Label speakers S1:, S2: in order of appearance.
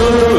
S1: Lord.